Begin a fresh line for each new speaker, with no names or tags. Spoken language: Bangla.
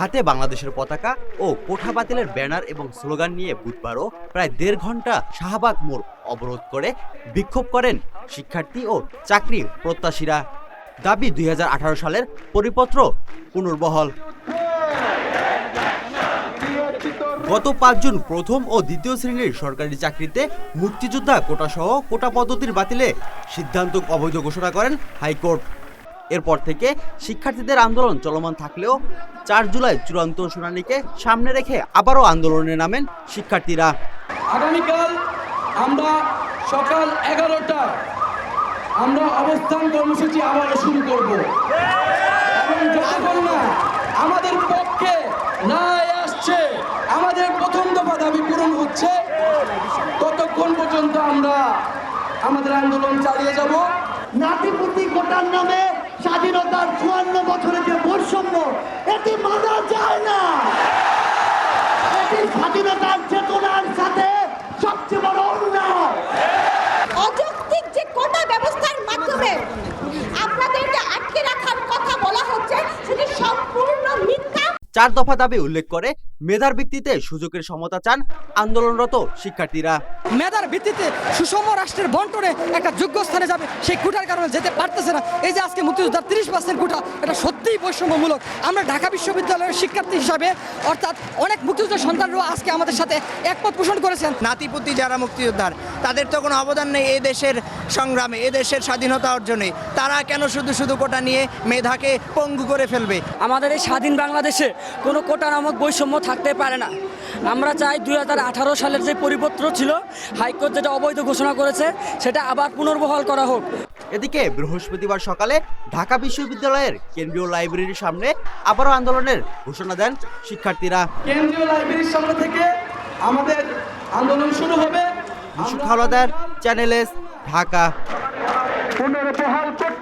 হাতে বাংলাদেশের পতাকা ও কোঠা বাতিলের ব্যানার এবং স্লোগান নিয়ে বুধবারও প্রায় দেড় ঘণ্টা শাহবাগ মোড় অবরোধ করে বিক্ষোভ করেন শিক্ষার্থী ও চাকরি প্রত্যাশীরা। দাবি দু হাজার আঠারো সালের পরিপত্র পুনর্বহল। গত পাঁচ জুন প্রথম ও দ্বিতীয় শ্রেণির সরকারি চাকরিতে মুক্তিযোদ্ধা কোটা সহ কোটা পদ্ধতির বাতিলে সিদ্ধান্ত অবৈধ ঘোষণা করেন হাইকোর্ট। এরপর থেকে শিক্ষার্থীদের আন্দোলন চলমান থাকলেও চার জুলাই চূড়ান্ত শুনানিকে সামনে রেখে আবারও আন্দোলনে নামেন শিক্ষার্থীরা।
আগামীকাল আমরা সকাল এগারোটায় আমরা অবস্থান কর্মসূচি আবারও শুরু করব। এবং যতক্ষণ না আমাদের পক্ষে না আসছে আমাদের প্রথম দফা দাবি পূরণ হচ্ছে ততক্ষণ পর্যন্ত আমরা আমাদের আন্দোলন চালিয়ে যাব।
নাতিপুতি কোটার নামে স্বাধীনতার চুয়ান্ন বছরের যে বৈষম্য এটি মানা যায় না। এটি স্বাধীনতার
চার দফা দাবি উল্লেখ করে মেধার ভিত্তিতে সুযোগের সমতা চান আন্দোলনরত শিক্ষার্থীরা।
মেধার ভিত্তিতে সুষম রাষ্ট্রের বন্টনে একটা যোগ্য স্থানে যাবে সেই কোটার কারণে যেতে পারতেছে না। এই যে আজকে মুক্তিযোদ্ধার তিরিশ পার্সেন্ট কোটা এটা সত্যিই বৈষম্যমূলক। আমরা ঢাকা বিশ্ববিদ্যালয়ের শিক্ষার্থী হিসাবে অর্থাৎ অনেক মুক্তিযোদ্ধার সন্তানরাও আজকে আমাদের সাথে একমত পোষণ করেছেন।
নাতিপুতি যারা মুক্তিযোদ্ধার তাদের তো কোনো অবদান নেই এই দেশের সংগ্রামে এ দেশের স্বাধীনতা অর্জনে। তারা কেন শুধু শুধু কোটা নিয়ে মেধাকে পঙ্গু করে ফেলবে?
আমাদের এই স্বাধীন বাংলাদেশে কোনো কোটা নামক বৈষম্য থাকতে পারে না। আমরা চাই দুই হাজার আঠারো সালের যে পরিপত্র ছিল হাইকোর্ট যেটা অবৈধ ঘোষণা করেছে সেটা আবার পুনর্বহাল করা হোক।
এদিকে বৃহস্পতিবার সকালে ঢাকা বিশ্ববিদ্যালয়ের কেন্দ্রীয় লাইব্রেরির সামনে আবারও আন্দোলনের ঘোষণা দেন শিক্ষার্থীরা।
কেন্দ্রীয় লাইব্রেরির সামনে থেকে আমাদের আন্দোলন শুরু হবে।
Channel S Dhaka.
পুনর্বহাল করতে